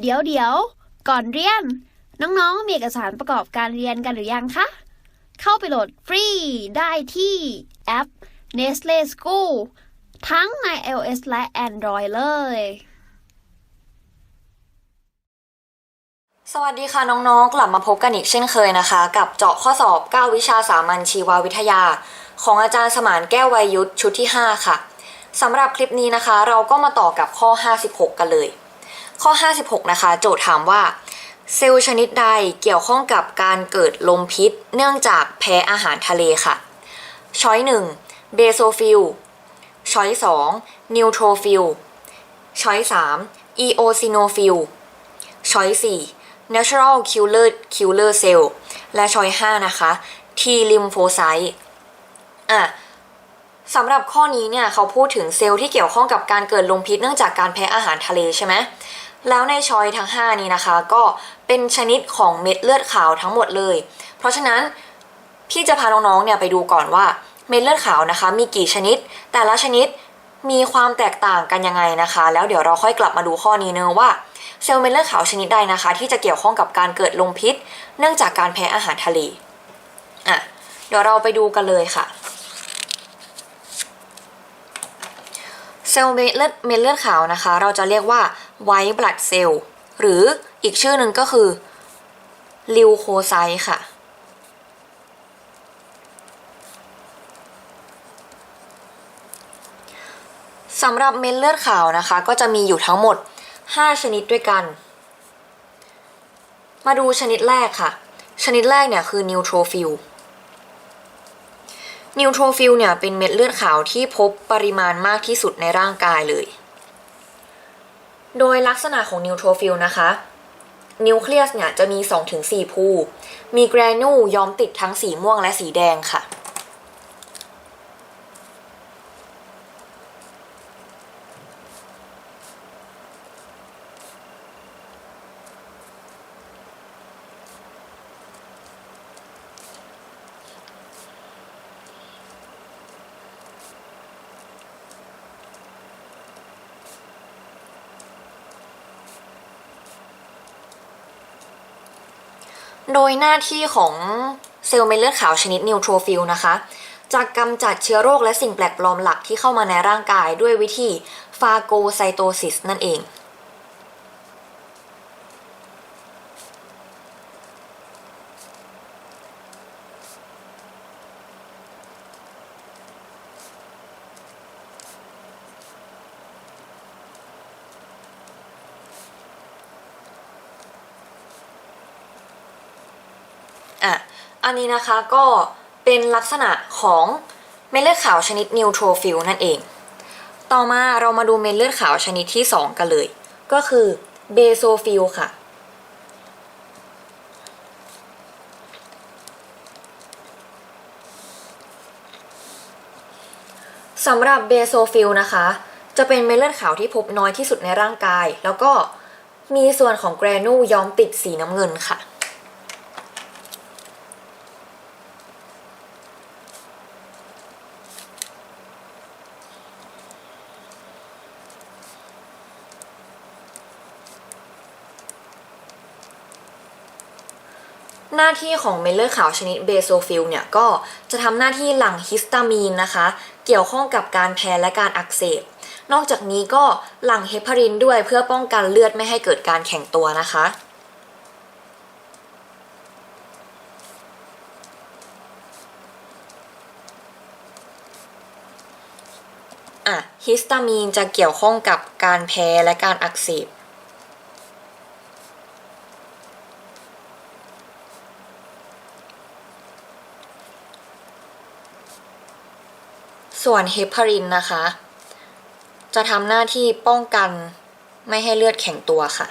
เดี๋ยวเดี๋ยว ก่อนเรียน น้องๆ มีเอกสารประกอบการเรียนกันหรือยังคะ เข้าไปโหลดฟรีได้ที่แอป Nestle School ทั้งใน iOS และ Android เลย สวัสดีค่ะน้องๆ กลับมาพบกันอีกเช่นเคยนะคะ กับเจาะข้อสอบ 9 วิชาสามัญชีววิทยา ของอาจารย์สมานแก้ววัยยุทธชุดที่ 5 ค่ะสำหรับคลิปนี้นะคะ เราก็มาต่อกับข้อ 56 กันเลย ข้อ 56 นะคะ โจทย์ถามว่า เซลล์ชนิดใดเกี่ยวข้องกับการเกิดลมพิษ เนื่องจากแพ้อาหารทะเลค่ะช้อย1เบโซฟิลช้อย2นิวโทรฟิลช้อย3อีโอซิโนฟิลช้อย4 natural killer killer cell และช้อย5นะคะ T lymphocyte อะสำหรับข้อนี้เนี่ยเขาพูดถึงเซลล์ที่เกี่ยวข้องกับการเกิดลมพิษเนื่องจากการแพ้อาหารทะเลใช่ไหม แล้วในชอยทั้ง 5 นี้นะคะ ก็เป็นชนิดของเม็ดเลือดขาวทั้งหมดเลย เพราะฉะนั้นพี่จะพาน้องๆเนี่ยไปดูก่อนว่าเม็ดเลือดขาวนะคะ มีกี่ชนิด แต่ละชนิดมีความแตกต่างกันยังไงนะคะ แล้วเดี๋ยวเราค่อยกลับมาดูข้อนี้เนอะว่าเซลล์เม็ดเลือดขาวชนิดใดนะคะ ที่จะเกี่ยวข้องกับการเกิดลมพิษ เนื่องจากการแพ้อาหารทะเลอะเดี๋ยวเราไปดูกันเลยค่ะเซลล์เม็ดเลือดเม็ดเลือดขาวนะคะ เราจะเรียกว่า white blood cell หรืออีกชื่อหนึ่งก็คือลิวโคไซต์ค่ะ สำหรับเม็ดเลือดขาวนะคะ ก็จะมีอยู่ทั้งหมด 5 ชนิดด้วยกัน มาดูชนิดแรกค่ะ ชนิดแรกเนี่ยคือนิวโทรฟิลนิวโทรฟิลเนี่ยเป็นเม็ดเลือดขาวที่พบปริมาณมากที่สุดในร่างกายเลย โดยลักษณะของนิวโทรฟิลนะคะนิวเคลียสเนี่ยจะมี 2-4ภูมีแกรนูลย้อมติดทั้งสีม่วงและสีแดงค่ะ โดยหน้าที่ของเซลล์เม็ดเลือดขาวชนิดนิวโทรฟิลนะคะจะกำจัดเชื้อโรคและสิ่งแปลกปลอมหลักที่เข้ามาในร่างกายด้วยวิธีฟาโกไซโตซิสนั่นเอง อะอันนี้นะคะก็เป็นลักษณะของเม็ดเลือดขาวชนิดนิวโทรฟิลนั่นเอง ต่อมาเรามาดูเม็ดเลือดขาวชนิดที่ 2 กันเลย ก็คือเบโซฟิลค่ะสำหรับเบโซฟิลนะคะ จะเป็นเม็ดเลือดขาวที่พบน้อยที่สุดในร่างกาย แล้วก็มีส่วนของแกรนูย้อมติดสีน้ำเงินค่ะ หน้าที่ของเม็ดเลือดขาวชนิดเบโซฟิลเนี่ยก็จะทำหน้าที่หลั่งฮิสตามีนนะคะ เกี่ยวข้องกับการแพ้และการอักเสบ นอกจากนี้ก็หลั่งเฮปารินด้วยเพื่อป้องกันเลือดไม่ให้เกิดการแข็งตัวนะคะอะฮิสตามีนจะเกี่ยวข้องกับการแพ้และการอักเสบ ส่วนเฮปารินนะคะ จะทำหน้าที่ป้องกันไม่ให้เลือดแข็งตัวค่ะ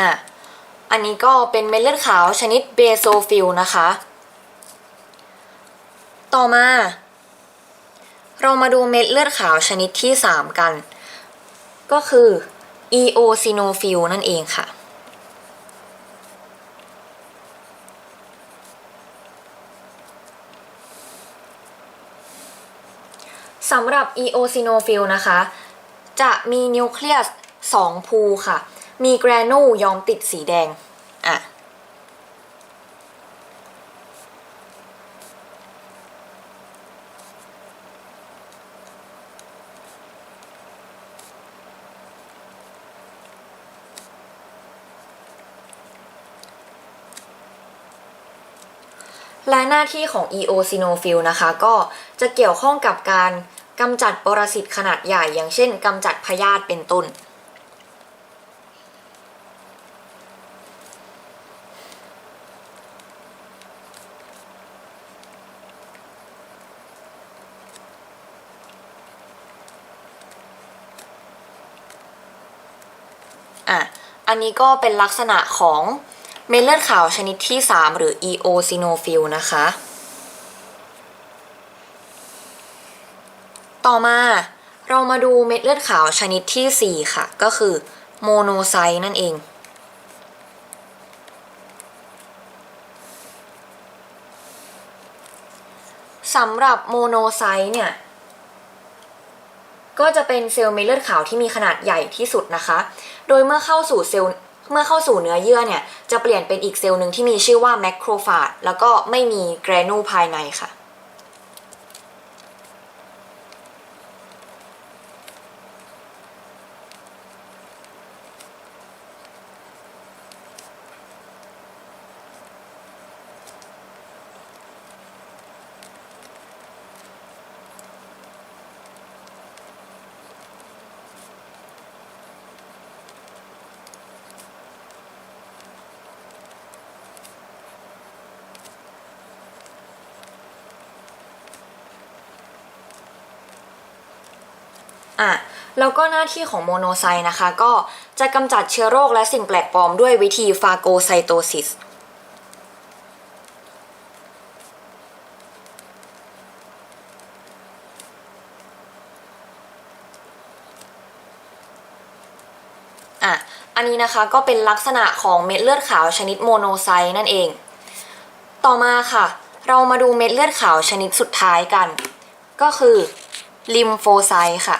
อะ อันนี้ก็เป็นเม็ดเลือดขาวชนิดเบโซฟิลนะคะ ต่อมา เรามาดูเม็ดเลือดขาวชนิดที่ 3 กัน ก็คือ eosinophil นั่นเองค่ะ สำหรับ eosinophil นะคะ จะมีนิวเคลียส2ภูค่ะ มีแกรนูยอมติดสีแดง และหน้าที่ของ eosinophil นะคะ ก็จะเกี่ยวข้องกับการกำจัดปรสิตขนาดใหญ่ อย่างเช่นกำจัดพยาธิเป็นต้น อะ อันนี้ก็เป็นลักษณะของ เม็ดเลือดขาวชนิดที่ 3 หรือ eosinophil นะคะ ต่อมาเรามาดูเม็ดเลือดขาวชนิดที่ 4 ค่ะ ก็คือโมโนไซต์นั่นเอง สำหรับโมโนไซต์เนี่ย ก็จะเป็นเซลล์เม็ดเลือดขาวที่มีขนาดใหญ่ที่สุดนะคะ โดยเมื่อเข้าสู่เซลล์ เมื่อเข้าสู่เนื้อเยื่อเนี่ยจะเปลี่ยนเป็นอีกเซลล์หนึ่งที่มีชื่อว่าแมคโครฟาจแล้วก็ไม่มีแกรนูภายในค่ะ อะแล้วก็หน้าที่ของโมโนไซต์นะคะ ก็จะกำจัดเชื้อโรคและสิ่งแปลกปลอมด้วยวิธีฟาโกไซโตซิสอะ อันนี้นะคะก็เป็นลักษณะของเม็ดเลือดขาวชนิดโมโนไซต์นั่นเอง ต่อมาค่ะ เรามาดูเม็ดเลือดขาวชนิดสุดท้ายกัน ก็คือลิมโฟไซต์ค่ะ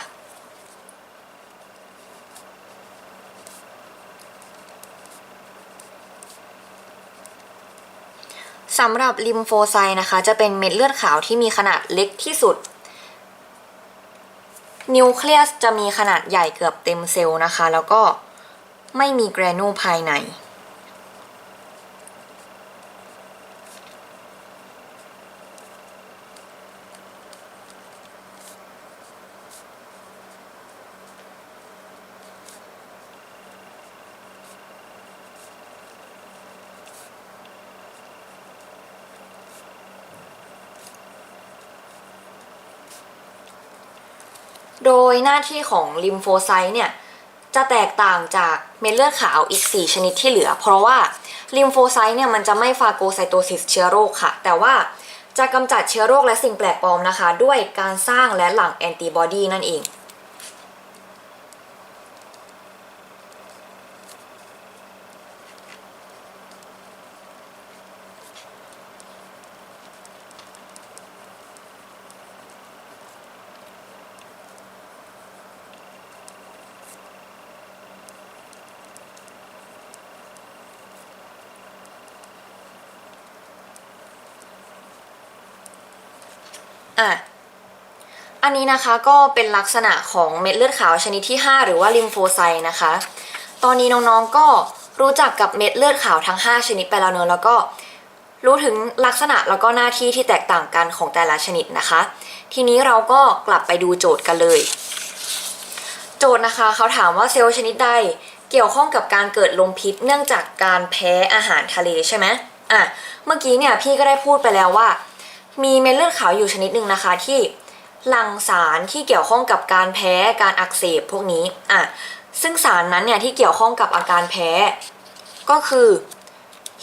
สำหรับลิมโฟไซต์นะคะ จะเป็นเม็ดเลือดขาวที่มีขนาดเล็กที่สุด นิวเคลียสจะมีขนาดใหญ่เกือบเต็มเซลล์นะคะ แล้วก็ไม่มีแกรนูภายใน โดยหน้าที่ของลิมโฟไซต์เนี่ยจะแตกต่างจากเม็ดเลือดขาวอีก 4 ชนิดที่เหลือ เพราะว่าลิมโฟไซต์เนี่ยมันจะไม่ฟาโกไซโตซิสเชื้อโรคค่ะ แต่ว่าจะกำจัดเชื้อโรคและสิ่งแปลกปลอมนะคะ ด้วยการสร้างและหลั่งแอนติบอดีนั่นเอง อะอันนี้นะคะก็เป็นลักษณะของเม็ดเลือดขาวชนิดที่ 5 หรือว่าลิมโฟไซต์นะคะ ตอนนี้น้องๆก็รู้จักกับเม็ดเลือดขาวทั้ง 5 ชนิดไปแล้วเนอะแล้วก็รู้ถึงลักษณะแล้วก็หน้าที่ที่แตกต่างกันของแต่ละชนิดนะคะ ทีนี้เราก็กลับไปดูโจทย์กันเลย โจทย์นะคะเขาถามว่าเซลล์ชนิดใดเกี่ยวข้องกับการเกิดลมพิษ เนื่องจากการแพ้อาหารทะเลใช่ไหมอะเมื่อกี้เนี่ยพี่ก็ได้พูดไปแล้วว่า มีเม็ดเลือดขาวอยู่ชนิดหนึ่งนะคะที่หลั่งสารที่เกี่ยวข้องกับการแพ้การอักเสบพวกนี้อะซึ่งสารนั้นเนี่ยที่เกี่ยวข้องกับอาการแพ้ ก็คือ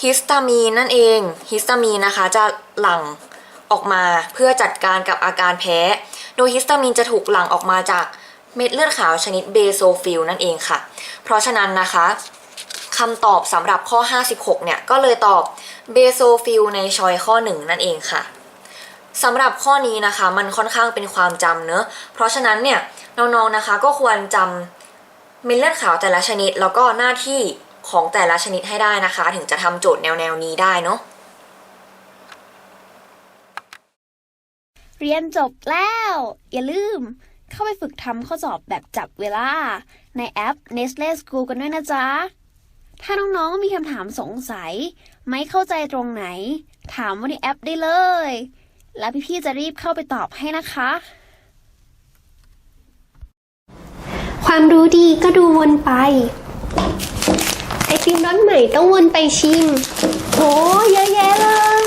ฮิสตามีนนั่นเองฮิสตามีนนะคะจะหลั่งออกมาเพื่อจัดการกับอาการแพ้ โดยฮิสตามีนจะถูกหลั่งออกมาจากเม็ดเลือดขาวชนิดเบโซฟิลนั่นเองค่ะ เพราะฉะนั้นนะคะคำตอบสำหรับข้อ 56 เนี่ย ก็เลยตอบเบโซฟิลในชอยข้อ 1 นั่นเองค่ะ สำหรับข้อนี้นะคะมันค่อนข้างเป็นความจำเนอะเพราะฉะนั้นเนี่ยน้องๆนะคะก็ควรจำเม็ดเลือดขาวแต่ละชนิด แล้วก็หน้าที่ของแต่ละชนิดให้ได้นะคะ ถึงจะทำโจทย์แนวๆนี้ได้เนอะเรียนจบแล้ว อย่าลืมเข้าไปฝึกทำข้อสอบแบบจับเวลา ในแอป Nestle School กันด้วยนะจ๊ะ ถ้าน้องๆมีคำถามสงสัย ไม่เข้าใจตรงไหน ถามว่าในแอปได้เลย แล้วพี่ๆจะรีบเข้าไปตอบให้นะคะ ความรู้ดีก็ดูวนไป ไอติมรสใหม่ต้องวนไปชิม โห เยอะแยะเลย